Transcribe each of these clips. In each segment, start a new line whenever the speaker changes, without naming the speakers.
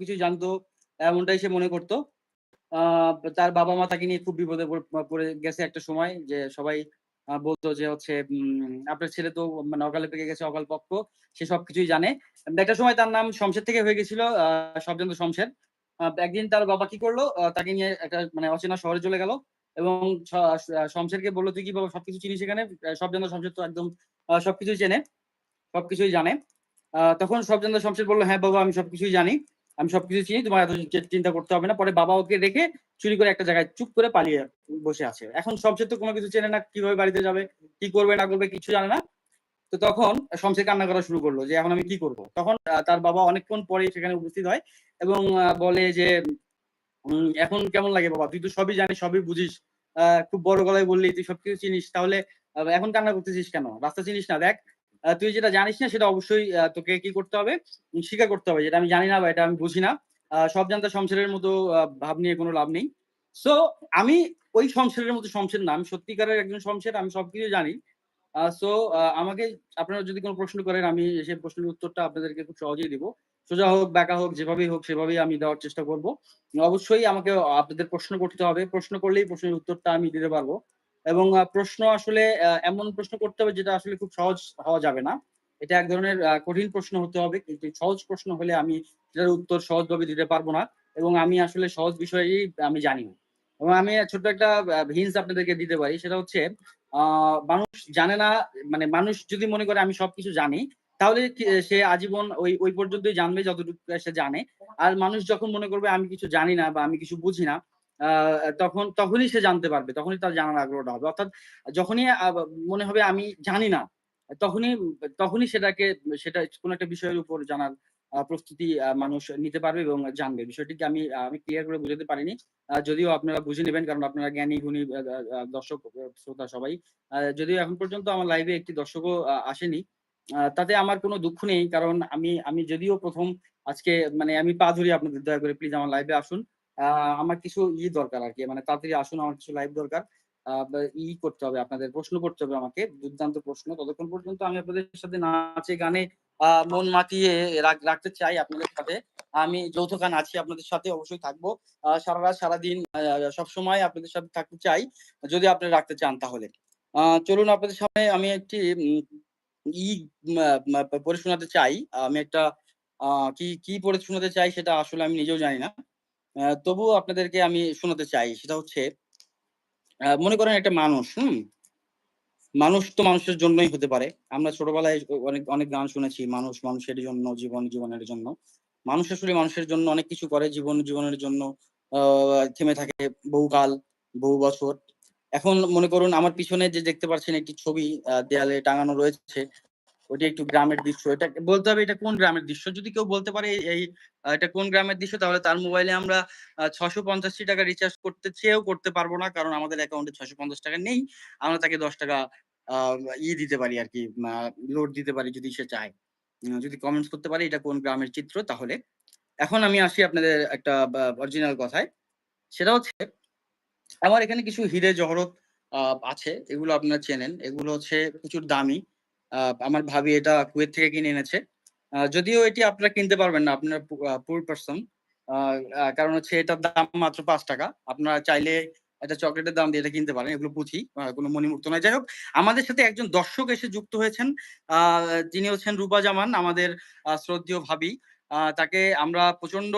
কিছুই জানতো এমনটাই সে মনে করতো তার বাবা-মা তাকে নিয়ে খুব বিপদে পড় গেছে একটা সময় যে সবাই বলত যে হচ্ছে আপনার ছেলে তো মানে অকালে পেকে গেছে অকালপক্ষ। সে সবকিছুই জানে। একটা সময় তার নাম শমশের থেকে হয়ে গেছিল শব্দ শমশের। একদিন তার বাবা কি করল তাকে নিয়ে একটা মানে অচেনা শহরে চলে গেল এবং শমশেরকে বলল, "তুই কি বাবা সবকিছু চিনিস এখানে?" শবজান্তা শমশের তো একদম সবকিছুই চেনে, সবকিছুই জানে। তখন শবজান্তা শমশের বলল "হ্যাঁ বাবা আমি সবকিছুই জানি। আমি সবকিছু চিনি। তোমার এত চিন্তা করতে হবে না।" পরে বাবা ওকে রেখে চুরি করে একটা জায়গায় চুপ করে পালিয়ে বসে আছে। এখন শমশের তো কোনো কিছু চেনে না। কীভাবে বাড়িতে যাবে? কি করবে না করবে কিছু জানে না। তো তখন শমশের কান্না করা শুরু করল যে, "এখন আমি কি করব?" তখন তার বাবা অনেকক্ষণ পরে সেখানে উপস্থিত হয় এবং বলে যে, "এখন কেমন লাগে বাবা? তুই তো সবই জানিস, সবই বুঝিস। খুব বড় গলায় বললি তুই সবকিছু চিনিস। তাহলে এখন কান্না করতেছিস কেন? রাস্তা চিনিস না? দেখ, তুই যেটা জানিস না সেটা অবশ্যই তোকে কি করতে হবে? স্বীকার করতে হবে। যেটা আমি জানি না বা এটা আমি বুঝি না। সব শবজান্তা শমশেরের মতো ভাব নিয়ে কোনো লাভ নেই।" সো আমি ওই শমশেরের মতো শমশের না। আমি সত্যিকারের একজন শমশের। আমি সবকিছু জানি। সো আমাকে আপনারা যদি কোনো প্রশ্ন করেন আমি সেই প্রশ্নের উত্তরটা আপনাদেরকে খুব সহজেই দিব। সোজা হোক, বাঁকা হোক, যেভাবেই হোক সেভাবেই আমি দেওয়ার চেষ্টা করব। অবশ্যই আমাকে আপনাদের প্রশ্ন করতে হবে। প্রশ্ন করলেই প্রশ্নের উত্তরটা আমি দিতে পারব। এবং প্রশ্ন আসলে এমন প্রশ্ন করতে হবে যেটা আসলে খুব সহজ হওয়া যাবে না। এটা এক ধরনের কঠিন প্রশ্ন হতে হবে। কিন্তু সহজ প্রশ্ন হলে আমি সেটার উত্তর সহজভাবে দিতে পারব না। এবং আমি আসলে সহজ বিষয়েই আমি জানি। এবং আমি ছোট্ট একটা আ হিন্টস আপনাদেরকে দিতে পারি। সেটা হচ্ছে মানুষ জানে না মানে মানুষ যদি মনে করে আমি সবকিছু জানি, তাহলে সে আজীবন ওই ওই পর্যন্তই জানবে যতটুকু সে জানে। আর মানুষ যখন মনে করবে আমি কিছু জানি না বা আমি কিছু বুঝি না, তখন তখনই সে জানতে পারবে। তখনই তার জানার আগ্রহটা হবে। অর্থাৎ যখনই মনে হবে আমি জানি না, তখনই তখনই সেটাকে সেটা কোন একটা বিষয়ের উপর জানার প্রস্তুতি মানুষ নিতে পারবে এবং জানবে। বিষয়টিকে আমি আমি ক্লিয়ার করে বুঝাতে পারিনি। যদিও আপনারা বুঝে নেবেন কারণ আপনারা জ্ঞানী গুণী দর্শক শ্রোতা সবাই। যদিও এখন পর্যন্ত আমার লাইভে একটি দর্শকও আসেনি। তাতে আমার কোনো দুঃখ নেই। কারণ আমি আমি যদিও প্রথম আজকে মানে আমি পা ধরি আপনাদের দয়া করে প্লিজ আমার লাইভে আসুন। আমার কিছু ই দরকার আরকি। মানে তাড়াতাড়ি আসুন আমার কিছু লাইভ দরকার। ই করতে হবে আপনাদের প্রশ্ন করতে হবে আমাকে। দুর্দান্ত প্রশ্ন। ততক্ষণ পর্যন্ত আমি আপনাদের সাথে নাচে গানে মন মাতিয়ে রাখতে চাই আপনাদের সাথে। আমি যৌথ গান আছি আপনাদের সাথে অবশ্যই থাকব। আ সারারাত সারাদিন সবসময় আপনাদের সাথে থাকতে চাই। যদি আপনারা রাখতে চান তাহলে। চলুন আপনাদের সামনে আমি একটি ই পড়ে শোনাতে চাই। আমি একটা কি, কি পড়ে শোনাতে চাই সেটা আসলে আমি নিজেও জানি না। তবুও আপনাদেরকে আমি শোনাতে চাই। সেটা হচ্ছে মনে করেন একটা মানুষ, হুম? মানুষ তো মানুষের জন্যই হতে পারে। আমরা ছোটবেলায় অনেক, অনেক গান শুনেছি। মানুষ মানুষের জন্য, জীবন জীবনের জন্য। মানুষ আসলে মানুষের জন্য অনেক কিছু করে। জীবন জীবনের জন্য থেমে থাকে বহুকাল, বহু বছর। এখন মনে করুন আমার পিছনে যে দেখতে পাচ্ছেন একটি ছবি দেয়ালে টাঙানো রয়েছে। ওইটা একটু গ্রামের দৃশ্য। এটা বলতে হবে এটা কোন গ্রামের দৃশ্য। যদি কেউ বলতে পারে এই এটা কোন গ্রামের দৃশ্য, তাহলে তার মোবাইলে আমরা আ ৳৬৫০ রিচার্জ করতে চেয়েও করতে পারব না। কারণ আমাদের অ্যাকাউন্টে ৳৬৫০ নেই। আমরা তাকে ৳১০ আ ই দিতে পারি আর কি লোড দিতে পারি যদি সে চায়। যদি কমেন্টস করতে পারে এটা কোন গ্রামের চিত্র, তাহলে। এখন আমি আসি আপনাদের একটা অরিজিনাল কথায়। সেটা হচ্ছে, আমার এখানে কিছু হিরে জহরত আছে। এগুলো আপনারা চেনেন। এগুলো হচ্ছে প্রচুর দামি। আমার ভাবি এটা কুয়েত থেকে কিনে এনেছে। যদিও এটি আপনারা কিনতে পারবেন না। আপনার পুর পারসন। কারণ হচ্ছে এটার দাম মাত্র পাঁচ টাকা আপনারা চাইলে একটা চকলেটের দাম দিয়ে এটা কিনতে পারেন। এগুলো পুঁথি। কোন মণিমুক্ত নয়। যাই হোক, আমাদের সাথে একজন দর্শক এসে যুক্ত হয়েছেন। তিনি হচ্ছেন রূপা জামান, আমাদের শ্রদ্ধেয় ভাবি। তাকে আমরা প্রচণ্ড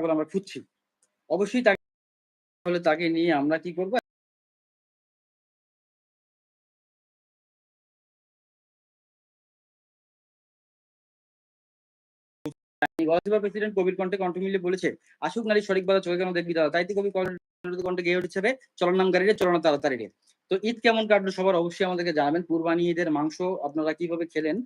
ছাগল আমরা খুঁজছি। অবশ্যই তাকে তাহলে তাকে নিয়ে আমরা কি করব? প্রেসিডেন্ট কবির কণ্ঠে কণ্ঠ মিলিয়ে বলেছে আশুক নারী সঠিক বাধা চোখে কেন দেখবি দাদা তাইতে কবি কণ্ঠে গেয়ে উঠেছে চলনামগারীরে চলনা তাড়াতাড়ি তো ঈদ কেমন কাটলো সবার? অবশ্যই আমাদেরকে জানাবেন। কুরবানি ঈদের মাংস আপনারা কীভাবে খেলেন?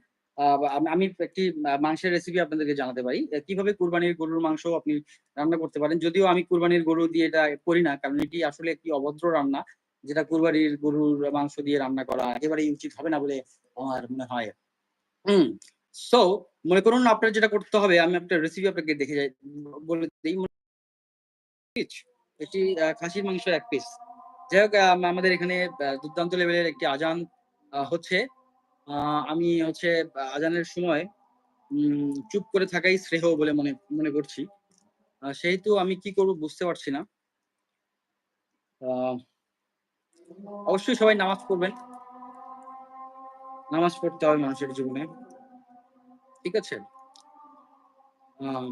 আমি- একটি মাংসের রেসিপি আপনাদেরকে জানাতে পারি। কীভাবে কুরবানির গরুর মাংস আপনি রান্না করতে পারেন? যদিও আমি কুরবানির গরু দিয়ে এটা করি না কারণ এটি আসলে একটি অভদ্র রান্না যেটা কুরবানির গরুর মাংস দিয়ে রান্না করা একেবারেই উচিত হবে না বলে আমার মনে হয়। হুম সো মনে করুন আপনার যেটা করতে হবে আমি একটা রেসিপি আপনাকে দেখে যাই বলে দিই। এটি খাসির মাংস এক পিস যাই হোক আম, আমাদের এখানে দুর্দান্ত লেভেলের একটি আজান হচ্ছে আমি হচ্ছে আজানের সময় চুপ করে থাকাই শ্রেয় বলে মনে মনে করছি। সেহেতু আমি কি করব বুঝতে পারছি না। অবশ্যই সবাই নামাজ পড়বেন। নামাজ পড়তে হবে মানুষের জীবনে। ঠিক আছে? আহ,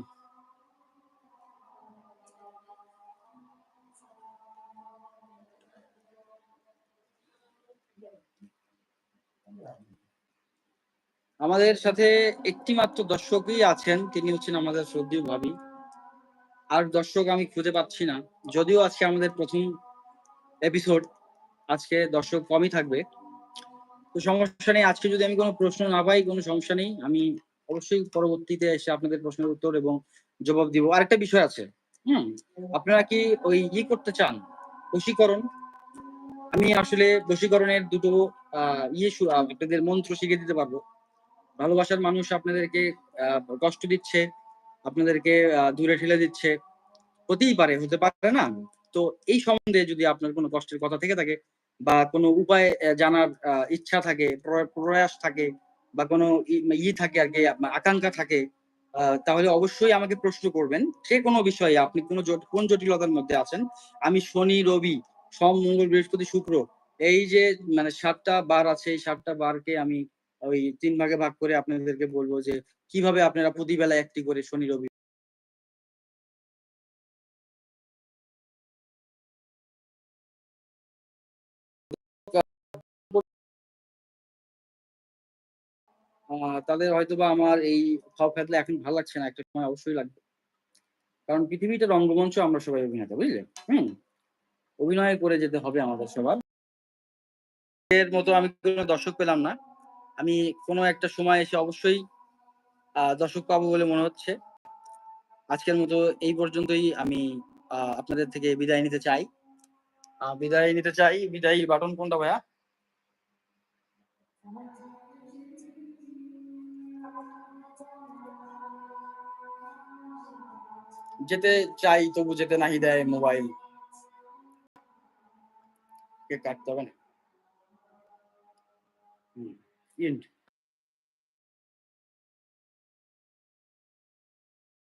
আমাদের সাথে একটি মাত্র দর্শকই আছেন তিনি হচ্ছেন আমাদের শ্রদ্ধেয় ভাবি। আর দর্শক আমি খুঁজে পাচ্ছি না যদিও আজকে আমাদের প্রথম এপিসোড আজকে দর্শক কমই থাকবে। তো সমস্যা নেই আজকে যদি আমি কোনো প্রশ্ন না পাই কোনো সমস্যা নেই আমি অবশ্যই পরবর্তীতে এসে আপনাদের প্রশ্নের উত্তর এবং জবাব দিব। আরেকটা বিষয় আছে হুম আপনারা কি ওই ই করতে চান? বশীকরণ? আমি আসলে বশীকরণের দুটো আহ, ইয়ে আপনাদের মন্ত্র শিখে দিতে পারব। ভালোবাসার মানুষ আপনাদেরকে কষ্ট দিচ্ছে, আপনাদেরকে দূরে ঠেলে দিচ্ছে। হতেই পারে, হতে পারে না। তো এই সম্বন্ধে যদি আপনার কোনো কষ্টের কথা থেকে থাকে বা কোনো উপায় জানার ইচ্ছা থাকে প্রয়াস থাকে বা কোনো ই- থাকে আর কি আকাঙ্ক্ষা থাকে তাহলে অবশ্যই আমাকে প্রশ্ন করবেন। সে কোনো বিষয়ে আপনি কোন কোন জটিলতার মধ্যে আছেন? আমি শনি, রবি, সোম, মঙ্গল, বৃহস্পতি, শুক্র, এই যে মানে সাতটা বার আছে, এই সাতটা বারকে আমি ওই তিন ভাগে ভাগ করে আপনাদেরকে বলব যে, কীভাবে আপনারা প্রতিবেলা একটি করে শনি, রবি তাদের হয়তোবা আমার এই ফাও ফেতলে এখন ভালো লাগছে না, একটা সময় অবশ্যই লাগবে। কারণ পৃথিবীটা রঙ্গমঞ্চ আমরা সবাই অভিনেতা, বুঝলে? হুম? অভিনয় করে যেতে হবে আমাদের সবার। এর মতো আমি কোনো দর্শক পেলাম না। আমি কোনো একটা সময় এসে অবশ্যই দর্শক পাবো বলে মনে হচ্ছে। আজকের মতো এই পর্যন্তই আমি আপনাদের থেকে বিদায় নিতে চাই। বিদায় নিতে চাই। বিদায় বাটন কোনটা ভাইয়া? যেতে চাই তবু যেতে নাহি দেয় মোবাইল। কে কাটতে হবে না। End.